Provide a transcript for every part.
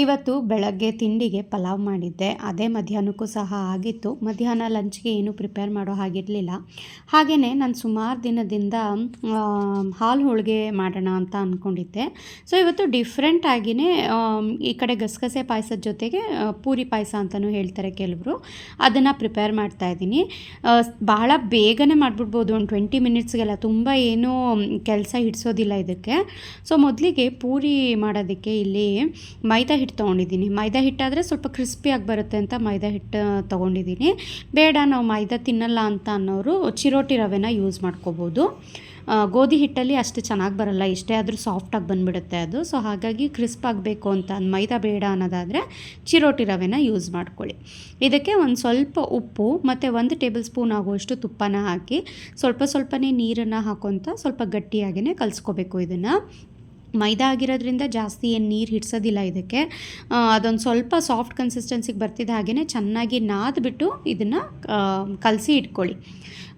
ಇವತ್ತು ಬೆಳಗ್ಗೆ ತಿಂಡಿಗೆ ಪಲಾವ್ ಮಾಡಿದ್ದೆ. ಅದೇ ಮಧ್ಯಾಹ್ನಕ್ಕೂ ಸಹ ಆಗಿತ್ತು. ಮಧ್ಯಾಹ್ನ ಲಂಚ್ಗೆ ಏನೂ ಪ್ರಿಪೇರ್ ಮಾಡೋ ಹಾಗಿರಲಿಲ್ಲ. ಹಾಗೆಯೇ ನಾನು ಸುಮಾರು ದಿನದಿಂದ ಹಾಲು ಹೋಳಿಗೆ ಮಾಡೋಣ ಅಂತ ಅಂದ್ಕೊಂಡಿದ್ದೆ ಸೊ ಇವತ್ತು ಡಿಫ್ರೆಂಟ್ ಆಗಿಯೇ ಈ ಕಡೆ ಗಸಗಸೆ ಪಾಯಸದ ಜೊತೆಗೆ ಪೂರಿ ಪಾಯಸ ಅಂತಲೂ ಹೇಳ್ತಾರೆ ಕೆಲವರು. ಅದನ್ನು ಪ್ರಿಪೇರ್ ಮಾಡ್ತಾ ಇದ್ದೀನಿ. ಭಾಳ ಬೇಗನೆ ಮಾಡಿಬಿಡ್ಬೋದು. ಒಂದು ಟ್ವೆಂಟಿ ಮಿನಿಟ್ಸ್ಗೆಲ್ಲ ತುಂಬ ಏನೂ ಕೆಲಸ ಹಿಡಿಸೋದಿಲ್ಲ ಇದಕ್ಕೆ. ಸೊ ಮೊದಲಿಗೆ ಪೂರಿ ಮಾಡೋದಕ್ಕೆ ಇಲ್ಲಿ ಮೈದಾ ಹಿಟ್ಟು ತೊಗೊಂಡಿದ್ದೀನಿ. ಮೈದಾ ಹಿಟ್ಟಾದರೆ ಸ್ವಲ್ಪ ಕ್ರಿಸ್ಪಿಯಾಗಿ ಬರುತ್ತೆ ಅಂತ ಮೈದಾ ಹಿಟ್ಟು ತೊಗೊಂಡಿದ್ದೀನಿ. ಬೇಡ, ನಾವು ಮೈದಾ ತಿನ್ನಲ್ಲ ಅಂತ ಅನ್ನೋರು ಚಿರೋಟಿ ರವೆನ ಯೂಸ್ ಮಾಡ್ಕೋಬೋದು. ಗೋಧಿ ಹಿಟ್ಟಲ್ಲಿ ಅಷ್ಟು ಚೆನ್ನಾಗಿ ಬರಲ್ಲ, ಇಷ್ಟೇ ಆದರೂ ಸಾಫ್ಟಾಗಿ ಬಂದುಬಿಡುತ್ತೆ ಅದು. ಸೊ ಹಾಗಾಗಿ ಕ್ರಿಸ್ಪ್ ಆಗಬೇಕು ಅಂತ ಮೈದಾ ಬೇಡ ಅನ್ನೋದಾದರೆ ಚಿರೋಟಿ ರವೆನ ಯೂಸ್ ಮಾಡ್ಕೊಳ್ಳಿ. ಇದಕ್ಕೆ ಒಂದು ಸ್ವಲ್ಪ ಉಪ್ಪು ಮತ್ತು ಒಂದು ಟೇಬಲ್ ಸ್ಪೂನ್ ಆಗುವಷ್ಟು ತುಪ್ಪನ ಹಾಕಿ ಸ್ವಲ್ಪ ಸ್ವಲ್ಪನೇ ನೀರನ್ನು ಹಾಕೊತ ಸ್ವಲ್ಪ ಗಟ್ಟಿಯಾಗಿಯೇ ಕಲಿಸ್ಕೋಬೇಕು ಇದನ್ನು. ಮೈದಾ ಆಗಿರೋದ್ರಿಂದ ಜಾಸ್ತಿ ಏನು ನೀರು ಹಿಡ್ಸೋದಿಲ್ಲ ಇದಕ್ಕೆ. ಅದೊಂದು ಸ್ವಲ್ಪ ಸಾಫ್ಟ್ ಕನ್ಸಿಸ್ಟೆನ್ಸಿಗೆ ಬರ್ತಿದ್ದ ಹಾಗೆಯೇ ಚೆನ್ನಾಗಿ ನಾದ್ಬಿಟ್ಟು ಇದನ್ನು ಕಲಸಿ ಇಟ್ಕೊಳ್ಳಿ.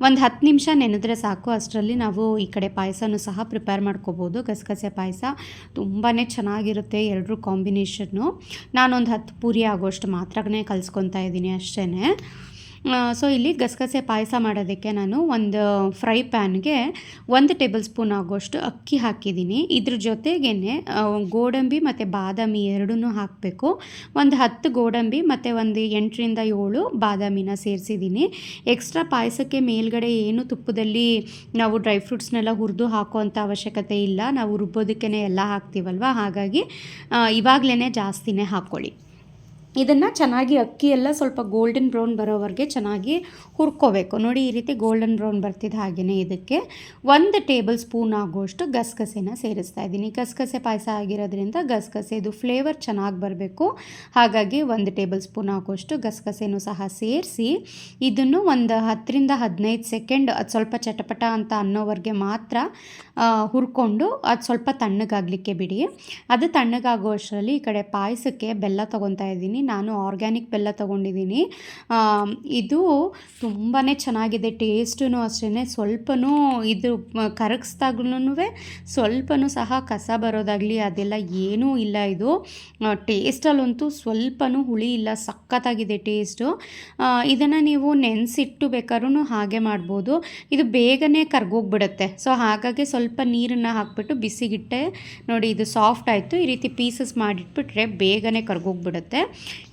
ಒಂದು ಹತ್ತು ನಿಮಿಷ ನೆನೆದ್ರೆ ಸಾಕು. ಅಷ್ಟರಲ್ಲಿ ನಾವು ಈ ಕಡೆ ಪಾಯಸನೂ ಸಹ ಪ್ರಿಪೇರ್ ಮಾಡ್ಕೋಬೋದು. ಗಸಗಸೆ ಪಾಯಸ ತುಂಬಾ ಚೆನ್ನಾಗಿರುತ್ತೆ ಎರಡರೂ ಕಾಂಬಿನೇಷನ್ನು ನಾನೊಂದು ಹತ್ತು ಪೂರಿ ಆಗೋಷ್ಟು ಮಾತ್ರನೇ ಕಲಿಸ್ಕೊತಾ ಇದ್ದೀನಿ ಅಷ್ಟೇ ಸೊ ಇಲ್ಲಿ ಗಸಗಸೆ ಪಾಯಸ ಮಾಡೋದಕ್ಕೆ ನಾನು ಒಂದು ಫ್ರೈ ಪ್ಯಾನ್ಗೆ ಒಂದು ಟೇಬಲ್ ಸ್ಪೂನ್ ಆಗೋಷ್ಟು ಅಕ್ಕಿ ಹಾಕಿದ್ದೀನಿ. ಇದ್ರ ಜೊತೆಗೇ ಗೋಡಂಬಿ ಮತ್ತು ಬಾದಾಮಿ ಎರಡೂ ಹಾಕಬೇಕು. ಒಂದು ಹತ್ತು ಗೋಡಂಬಿ ಮತ್ತು ಒಂದು ಎಂಟರಿಂದ ಏಳು ಬಾದಾಮಿನ ಸೇರಿಸಿದ್ದೀನಿ. ಎಕ್ಸ್ಟ್ರಾ ಪಾಯಸಕ್ಕೆ ಮೇಲ್ಗಡೆ ಏನು ತುಪ್ಪದಲ್ಲಿ ನಾವು ಡ್ರೈ ಫ್ರೂಟ್ಸ್ನೆಲ್ಲ ಹುರಿದು ಹಾಕುವಂಥ ಅವಶ್ಯಕತೆ ಇಲ್ಲ. ನಾವು ರುಬ್ಬೋದಕ್ಕೇ ಎಲ್ಲ ಹಾಕ್ತೀವಲ್ವ? ಹಾಗಾಗಿ ಇವಾಗಲೇ ಜಾಸ್ತಿನೇ ಹಾಕ್ಕೊಳ್ಳಿ. ಇದನ್ನು ಚೆನ್ನಾಗಿ ಅಕ್ಕಿ ಎಲ್ಲ ಸ್ವಲ್ಪ ಗೋಲ್ಡನ್ ಬ್ರೌನ್ ಬರೋವರೆಗೆ ಚೆನ್ನಾಗಿ ಹುರ್ಕೋಬೇಕು. ನೋಡಿ, ಈ ರೀತಿ ಗೋಲ್ಡನ್ ಬ್ರೌನ್ ಬರ್ತಿದ್ದ ಹಾಗೆಯೇ ಇದಕ್ಕೆ. ಒಂದು ಟೇಬಲ್ ಸ್ಪೂನ್ ಆಗುವಷ್ಟು ಗಸಗಸೆನ ಸೇರಿಸ್ತಾ ಇದ್ದೀನಿ. ಗಸಗಸೆ ಪಾಯಸ ಆಗಿರೋದ್ರಿಂದ ಗಸಗಸೆ ಇದು ಫ್ಲೇವರ್ ಚೆನ್ನಾಗಿ ಬರಬೇಕು. ಹಾಗಾಗಿ ಒಂದು ಟೇಬಲ್ ಸ್ಪೂನ್ ಆಗುವಷ್ಟು ಗಸಗಸೆನೂ ಸಹ ಸೇರಿಸಿ, ಇದನ್ನು ಒಂದು ಹತ್ತರಿಂದ ಹದಿನೈದು ಸೆಕೆಂಡ್ ಅದು ಸ್ವಲ್ಪ ಚಟಪಟ ಅಂತ ಅನ್ನೋವರೆಗೆ ಮಾತ್ರ ಹುರ್ಕೊಂಡು ಅದು ಸ್ವಲ್ಪ ತಣ್ಣಗಾಗಲಿಕ್ಕೆ ಬಿಡಿ. ಅದು ತಣ್ಣಗಾಗುವಷ್ಟರಲ್ಲಿ ಈ ಕಡೆ ಪಾಯಸಕ್ಕೆ ಬೆಲ್ಲ ತೊಗೊತಾ ಇದ್ದೀನಿ. ನಾನು ಆರ್ಗ್ಯಾನಿಕ್ ಬೆಲ್ಲ ತೊಗೊಂಡಿದ್ದೀನಿ. ಇದು ತುಂಬಾ ಚೆನ್ನಾಗಿದೆ ಟೇಸ್ಟೂ ಅಷ್ಟೇ ಸ್ವಲ್ಪನೂ ಇದು ಕರಗಿಸ್ದಾಗ್ಲೂ ಸ್ವಲ್ಪನೂ ಸಹ ಕಸ ಬರೋದಾಗಲಿ ಅದೆಲ್ಲ ಏನೂ ಇಲ್ಲ ಇದು. ಟೇಸ್ಟಲ್ಲಂತೂ ಸ್ವಲ್ಪನೂ ಹುಳಿ ಇಲ್ಲ, ಸಖತ್ತಾಗಿದೆ ಟೇಸ್ಟು ಇದನ್ನು ನೀವು ನೆನೆಸಿಟ್ಟು ಬೇಕಾದ್ರೂ ಹಾಗೆ ಮಾಡ್ಬೋದು. ಇದು ಬೇಗನೆ ಕರ್ಗೋಗ್ಬಿಡುತ್ತೆ. ಸೊ, ಹಾಗಾಗಿ ಸ್ವಲ್ಪ ನೀರನ್ನು ಹಾಕ್ಬಿಟ್ಟು ಬಿಸಿಗಿಟ್ಟೆ ನೋಡಿ ಇದು ಸಾಫ್ಟ್ ಆಯಿತು. ಈ ರೀತಿ ಪೀಸಸ್ ಮಾಡಿಟ್ಬಿಟ್ರೆ ಬೇಗನೆ ಕರ್ಗೋಗ್ಬಿಡುತ್ತೆ.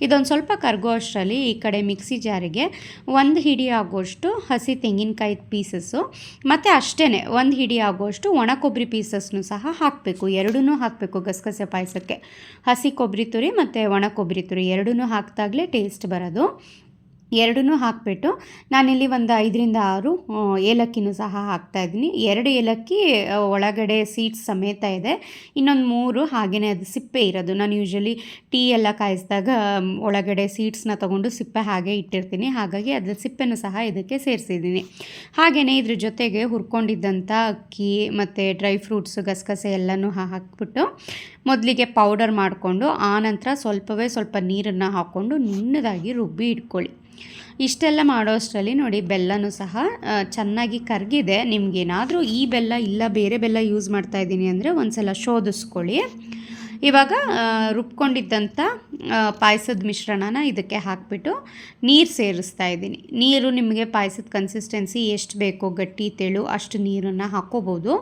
ಇದೊಂದು ಸ್ವಲ್ಪ ಕರ್ಗೋ ಅಷ್ಟರಲ್ಲಿ ಈ ಕಡೆ ಮಿಕ್ಸಿ ಜಾರಿಗೆ ಒಂದು ಹಿಡಿ ಆಗೋಷ್ಟು ಹಸಿ ತೆಂಗಿನಕಾಯಿ ಪೀಸಸ್ಸು ಮತ್ತು ಅಷ್ಟೇ ಒಂದು ಹಿಡಿ ಆಗೋಷ್ಟು ಒಣ ಕೊಬ್ಬರಿ ಪೀಸಸ್ನು ಸಹ ಹಾಕಬೇಕು. ಎರಡೂ ಹಾಕಬೇಕು ಗಸಗಸೆ ಪಾಯಸಕ್ಕೆ. ಹಸಿ ಕೊಬ್ಬರಿ ತುರಿ ಮತ್ತು ಒಣ ಕೊಬ್ಬರಿ ತುರಿ ಎರಡೂ ಹಾಕಿದಾಗಲೇ ಟೇಸ್ಟ್ ಬರೋದು. ಎರಡನ್ನೂ ಹಾಕಿಬಿಟ್ಟು ನಾನಿಲ್ಲಿ ಒಂದು ಐದರಿಂದ ಆರು ಏಲಕ್ಕಿನೂ ಸಹ ಹಾಕ್ತಾಯಿದ್ದೀನಿ ಎರಡು ಏಲಕ್ಕಿ ಒಳಗಡೆ ಸೀಡ್ಸ್ ಸಮೇತ ಇದೆ. ಇನ್ನೊಂದು ಮೂರು ಹಾಗೆಯೇ ಅದು ಸಿಪ್ಪೆ ಇರೋದು. ನಾನು ಯೂಶ್ವಲಿ ಟೀ ಎಲ್ಲ ಕಾಯಿಸಿದಾಗ ಒಳಗಡೆ ಸೀಡ್ಸ್ನ ತೊಗೊಂಡು ಸಿಪ್ಪೆ ಹಾಗೆ ಇಟ್ಟಿರ್ತೀನಿ. ಹಾಗಾಗಿ ಅದರ ಸಿಪ್ಪೆನೂ ಸಹ ಇದಕ್ಕೆ ಸೇರಿಸಿದ್ದೀನಿ. ಹಾಗೆಯೇ ಇದ್ರ ಜೊತೆಗೆ ಹುರ್ಕೊಂಡಿದ್ದಂಥ ಅಕ್ಕಿ ಮತ್ತು ಡ್ರೈ ಫ್ರೂಟ್ಸ್ ಗಸಗಸೆ ಎಲ್ಲನೂ ಹಾಕ್ಬಿಟ್ಟು ಮೊದಲಿಗೆ ಪೌಡರ್ ಮಾಡಿಕೊಂಡು ಆನಂತರ ಸ್ವಲ್ಪವೇ ಸ್ವಲ್ಪ ನೀರನ್ನು ಹಾಕ್ಕೊಂಡು, ನುಣ್ಣದಾಗಿ ರುಬ್ಬಿ ಇಟ್ಕೊಳ್ಳಿ. ಇಷ್ಟೆಲ್ಲ ಮಾಡೋಷ್ಟರಲ್ಲಿ ನೋಡಿ ಬೆಲ್ಲನೂ ಸಹ ಚೆನ್ನಾಗಿ ಕರಗಿದೆ. ನಿಮಗೇನಾದರೂ ಈ ಬೆಲ್ಲ ಇಲ್ಲ, ಬೇರೆ ಬೆಲ್ಲ ಯೂಸ್ ಮಾಡ್ತಾ ಇದ್ದೀನಿ ಅಂದರೆ ಒಂದ್ಸಲ ಶೋಧಿಸ್ಕೊಳ್ಳಿ. ಇವಾಗ ರುಬ್ಕೊಂಡಿದ್ದಂಥ ಪಾಯಸದ ಮಿಶ್ರಣನ ಇದಕ್ಕೆ ಹಾಕಿಬಿಟ್ಟು ನೀರು ಸೇರಿಸ್ತಾ ಇದ್ದೀನಿ. ನೀರು ನಿಮಗೆ ಪಾಯಸದ ಕನ್ಸಿಸ್ಟೆನ್ಸಿ ಎಷ್ಟು ಬೇಕೋ, ಗಟ್ಟಿ, ತೆಳು ಅಷ್ಟು ನೀರನ್ನು ಹಾಕ್ಕೋಬೋದು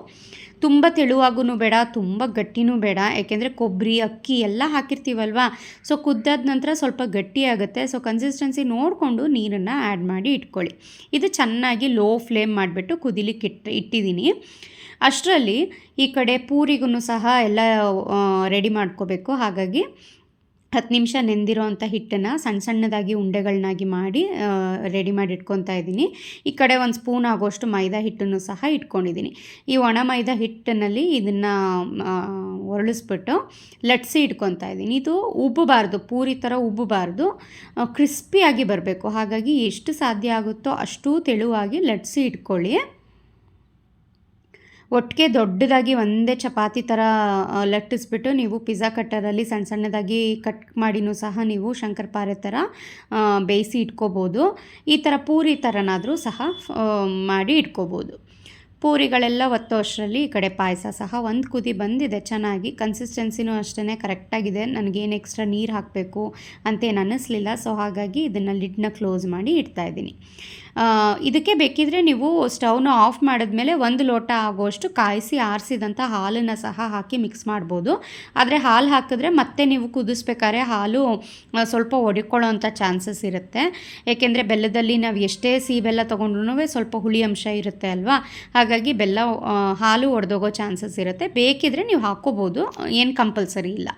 ತುಂಬ ತೆಳುವಾಗೂ ಬೇಡ, ತುಂಬ ಗಟ್ಟಿನೂ ಬೇಡ. ಯಾಕೆಂದರೆ ಕೊಬ್ಬರಿ ಅಕ್ಕಿ ಎಲ್ಲ ಹಾಕಿರ್ತೀವಲ್ವ? ಸೊ ಕುದ್ದಾದ ನಂತರ ಸ್ವಲ್ಪ ಗಟ್ಟಿ ಆಗುತ್ತೆ. ಸೊ ಕನ್ಸಿಸ್ಟೆನ್ಸಿ ನೋಡಿಕೊಂಡು ನೀರನ್ನು ಆ್ಯಡ್ ಮಾಡಿ ಇಟ್ಕೊಳ್ಳಿ. ಇದು ಚೆನ್ನಾಗಿ ಲೋ ಫ್ಲೇಮ್ ಮಾಡಿಬಿಟ್ಟು ಕುದಿಲಿಕ್ಕೆ ಇಟ್ಟು ಇಟ್ಟಿದ್ದೀನಿ. ಅಷ್ಟರಲ್ಲಿ ಈ ಕಡೆ ಪೂರಿಗೂ ಸಹ ಎಲ್ಲ ರೆಡಿ ಮಾಡ್ಕೋಬೇಕು. ಹಾಗಾಗಿ ಹತ್ತು ನಿಮಿಷ ನೆಂದಿರೋ ಅಂಥ ಹಿಟ್ಟನ್ನು ಸಣ್ಣ ಸಣ್ಣದಾಗಿ ಉಂಡೆಗಳನ್ನಾಗಿ ಮಾಡಿ ರೆಡಿ ಮಾಡಿ ಇಟ್ಕೊತಾ ಇದ್ದೀನಿ. ಈ ಕಡೆ ಒಂದು ಸ್ಪೂನ್ ಆಗೋಷ್ಟು ಮೈದಾ ಹಿಟ್ಟನ್ನು ಸಹ ಇಟ್ಕೊಂಡಿದ್ದೀನಿ. ಈ ಒಣ ಮೈದಾ ಹಿಟ್ಟಿನಲ್ಲಿ ಇದನ್ನು ಒರಳಿಸ್ಬಿಟ್ಟು ಲಟ್ಸಿ ಇಟ್ಕೊತಾ ಇದ್ದೀನಿ. ಇದು ಉಬ್ಬಬಾರ್ದು, ಪೂರಿ ಥರ ಉಬ್ಬಬಾರ್ದು. ಕ್ರಿಸ್ಪಿಯಾಗಿ ಬರಬೇಕು. ಹಾಗಾಗಿ ಎಷ್ಟು ಸಾಧ್ಯ ಆಗುತ್ತೋ ಅಷ್ಟು ತೆಳುವಾಗಿ ಲಟ್ಸಿ ಇಟ್ಕೊಳ್ಳಿ. ಒಟ್ಟಿಗೆ ದೊಡ್ಡದಾಗಿ ಒಂದೇ ಚಪಾತಿ ಥರ ಲಟ್ಟಿಸ್ಬಿಟ್ಟು ನೀವು ಪಿಜ್ಜಾ ಕಟ್ಟರಲ್ಲಿ ಸಣ್ಣ ಸಣ್ಣದಾಗಿ ಕಟ್ ಮಾಡಿನೂ ಸಹ ನೀವು ಶಂಕರಪಾರೆ ಥರ ಬೇಯಿಸಿ ಇಟ್ಕೋಬೋದು. ಈ ಥರ ಪೂರಿ ಥರನಾದರೂ ಸಹ ಮಾಡಿ ಇಟ್ಕೋಬೋದು. ಪೂರಿಗಳೆಲ್ಲ ಒತ್ತೋ ಅಷ್ಟರಲ್ಲಿ ಈ ಕಡೆ ಪಾಯಸ ಸಹ ಒಂದು ಕುದಿ ಬಂದಿದೆ ಚೆನ್ನಾಗಿ ಕನ್ಸಿಸ್ಟೆನ್ಸಿನೂ ಅಷ್ಟೇ ಕರೆಕ್ಟಾಗಿದೆ. ನನಗೇನು ಎಕ್ಸ್ಟ್ರಾ ನೀರು ಹಾಕಬೇಕು ಅಂತೇನು ಅನ್ನಿಸ್ಲಿಲ್ಲ. ಸೊ ಹಾಗಾಗಿ ಇದನ್ನು ಲಿಡ್ನ ಕ್ಲೋಸ್ ಮಾಡಿ ಇಡ್ತಾ ಇದ್ದೀನಿ. ಆ, ಇದಕ್ಕೆ ಬೇಕಿದ್ರೆ ನೀವು ಸ್ಟವ್ನ ಆಫ್ ಮಾಡಿದ್ಮೇಲೆ ಒಂದು ಲೋಟ ಆಗುವಷ್ಟು ಕಾಯಿಸಿ ಆರಿಸಿದಂಥ ಹಾಲನ್ನು ಸಹ ಹಾಕಿ ಮಿಕ್ಸ್ ಮಾಡ್ಬೋದು. ಆದರೆ ಹಾಲು ಹಾಕಿದ್ರೆ ಮತ್ತೆ ನೀವು ಕುದಿಸ್ಬೇಕಾದ್ರೆ ಹಾಲು ಸ್ವಲ್ಪ ಸ್ವಲ್ಪ ಒಡ್ಕೊಳ್ಳೋಂಥ ಚಾನ್ಸಸ್ ಇರುತ್ತೆ. ಏಕೆಂದರೆ ಬೆಲ್ಲದಲ್ಲಿ ನಾವು ಎಷ್ಟೇ ಸಿಹಿ ಬೆಲ್ಲ ತೊಗೊಂಡ್ರೂ ಸ್ವಲ್ಪ ಹುಳಿ ಅಂಶ ಇರುತ್ತೆ ಅಲ್ವಾ? ಹಾಗಾಗಿ ಬೆಲ್ಲ ಹಾಲು ಒಡೆದೋಗೋ ಚಾನ್ಸಸ್ ಇರುತ್ತೆ. ಬೇಕಿದ್ರೆ ನೀವು ಹಾಕ್ಕೋಬೋದು. ಏನು ಕಂಪಲ್ಸರಿ ಇಲ್ಲ.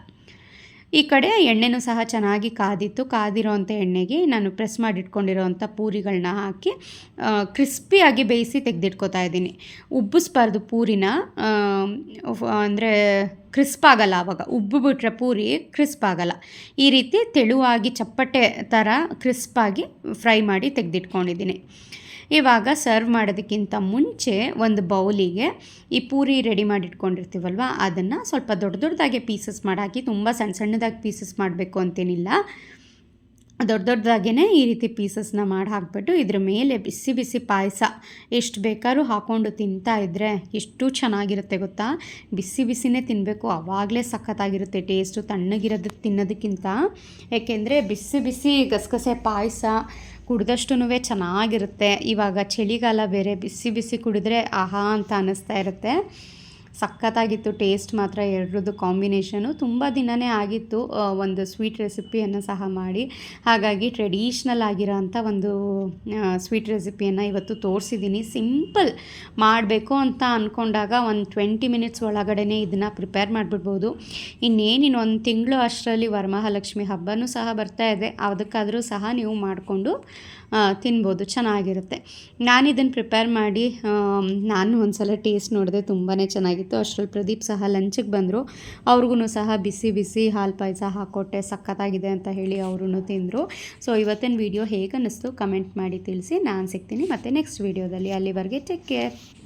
ಈ ಕಡೆ ಎಣ್ಣೆನೂ ಸಹ ಚೆನ್ನಾಗಿ ಕಾದಿತ್ತು. ಕಾದಿರೋವಂಥ ಎಣ್ಣೆಗೆ ನಾನು ಪ್ರೆಸ್ ಮಾಡಿಟ್ಕೊಂಡಿರೋವಂಥ ಪೂರಿಗಳನ್ನ ಹಾಕಿ ಕ್ರಿಸ್ಪಿಯಾಗಿ ಬೇಯಿಸಿ ತೆಗೆದಿಟ್ಕೋತಾ ಇದ್ದೀನಿ. ಉಬ್ಬಿಸ್ಬಾರ್ದು ಪೂರಿನ ಅಂದರೆ ಕ್ರಿಸ್ಪ್ ಆಗಲ್ಲ ಆವಾಗ ಉಬ್ಬು ಬಿಟ್ರೆ ಪೂರಿ ಕ್ರಿಸ್ಪ್ ಆಗಲ್ಲ. ಈ ರೀತಿ ತೆಳುವಾಗಿ ಚಪ್ಪಟೆ ಥರ ಕ್ರಿಸ್ಪಾಗಿ ಫ್ರೈ ಮಾಡಿ ತೆಗೆದಿಟ್ಕೊಂಡಿದ್ದೀನಿ. ಇವಾಗ ಸರ್ವ್ ಮಾಡೋದಕ್ಕಿಂತ ಮುಂಚೆ ಒಂದು ಬೌಲಿಗೆ ಈ ಪೂರಿ ರೆಡಿ ಮಾಡಿಟ್ಕೊಂಡಿರ್ತೀವಲ್ವ, ಅದನ್ನು ಸ್ವಲ್ಪ ದೊಡ್ಡ ದೊಡ್ಡದಾಗಿ ಪೀಸಸ್ ಮಾಡಾಕಿ ತುಂಬ ಸಣ್ಣ ಸಣ್ಣದಾಗಿ ಪೀಸಸ್ ಮಾಡಬೇಕು ಅಂತೇನಿಲ್ಲ. ದೊಡ್ಡ ದೊಡ್ಡದಾಗೇ ಈ ರೀತಿ ಪೀಸಸ್ನ ಮಾಡಿ ಹಾಕ್ಬಿಟ್ಟು ಇದ್ರ ಮೇಲೆ ಬಿಸಿ ಬಿಸಿ ಪಾಯಸ ಎಷ್ಟು ಬೇಕಾದ್ರೂ ಹಾಕ್ಕೊಂಡು ತಿಂತಾ ಇದ್ದರೆ ಎಷ್ಟು ಚೆನ್ನಾಗಿರುತ್ತೆ ಗೊತ್ತಾ? ಬಿಸಿ ಬಿಸಿನೇ ತಿನ್ನಬೇಕು ಆವಾಗಲೇ ಸಖತ್ತಾಗಿರುತ್ತೆ. ಟೇಸ್ಟು ತಣ್ಣಗಿರೋದು ತಿನ್ನೋದಕ್ಕಿಂತ. ಏಕೆಂದರೆ ಬಿಸಿ ಬಿಸಿ ಗಸಗಸೆ ಪಾಯಸ ಕುಡ್ದಷ್ಟೂ ಚೆನ್ನಾಗಿರುತ್ತೆ. ಇವಾಗ ಚಳಿಗಾಲ ಬೇರೆ. ಬಿಸಿ ಬಿಸಿ ಕುಡಿದ್ರೆ ಆಹಾ ಅಂತ ಅನ್ನಿಸ್ತಾ ಇರುತ್ತೆ. ಸಖತ್ತಾಗಿತ್ತು, ಟೇಸ್ಟ್ ಮಾತ್ರ ಎರಡರದ್ದು ಕಾಂಬಿನೇಷನು. ತುಂಬ ದಿನವೇ ಆಗಿತ್ತು ಒಂದು ಸ್ವೀಟ್ ರೆಸಿಪಿಯನ್ನು ಸಹ ಮಾಡಿ. ಹಾಗಾಗಿ ಟ್ರೆಡಿಷ್ನಲ್ ಆಗಿರೋ ಅಂಥ ಒಂದು ಸ್ವೀಟ್ ರೆಸಿಪಿಯನ್ನು ಇವತ್ತು ತೋರಿಸಿದ್ದೀನಿ. ಸಿಂಪಲ್ ಮಾಡಬೇಕು ಅಂತ ಅಂದ್ಕೊಂಡಾಗ ಒಂದು ಟ್ವೆಂಟಿ ಮಿನಿಟ್ಸ್ ಒಳಗಡೆ ಇದನ್ನು ಪ್ರಿಪೇರ್ ಮಾಡಿಬಿಡ್ಬೋದು. ಇನ್ನೇನಿನ್ನು ಒಂದು ತಿಂಗಳು ಅಷ್ಟರಲ್ಲಿ ವರಮಹಾಲಕ್ಷ್ಮಿ ಹಬ್ಬನೂ ಸಹ ಬರ್ತಾ ಇದೆ. ಅದಕ್ಕಾದರೂ ಸಹ ನೀವು ಮಾಡಿಕೊಂಡು ತಿನ್ಬೋದು. ಚೆನ್ನಾಗಿರುತ್ತೆ. ನಾನು ಇದನ್ನು ಪ್ರಿಪೇರ್ ಮಾಡಿ ನಾನು ಒಂದು ಸಲ ಟೇಸ್ಟ್ ನೋಡಿದೆ ತುಂಬಾ ಚೆನ್ನಾಗಿತ್ತು ಅಷ್ಟರಲ್ಲಿ ಪ್ರದೀಪ್ ಸಹ ಲಂಚಿಗೆ ಬಂದರು. ಅವ್ರಿಗೂ ಸಹ ಬಿಸಿ ಬಿಸಿ ಹಾಲು ಪಾಯಸ ಹಾಕೊಟ್ಟೆ, ಸಖತ್ತಾಗಿದೆ ಅಂತ ಹೇಳಿ ಅವರು ತಿಂದರು. ಸೊ, ಇವತ್ತಿನ ವೀಡಿಯೋ ಹೇಗೆ ಅನ್ನಿಸ್ತು ಕಮೆಂಟ್ ಮಾಡಿ ತಿಳಿಸಿ. ನಾನು ಸಿಗ್ತೀನಿ ಮತ್ತು ನೆಕ್ಸ್ಟ್ ವೀಡಿಯೋದಲ್ಲಿ. ಅಲ್ಲಿವರೆಗೆ ಟೇಕ್ ಕೇರ್.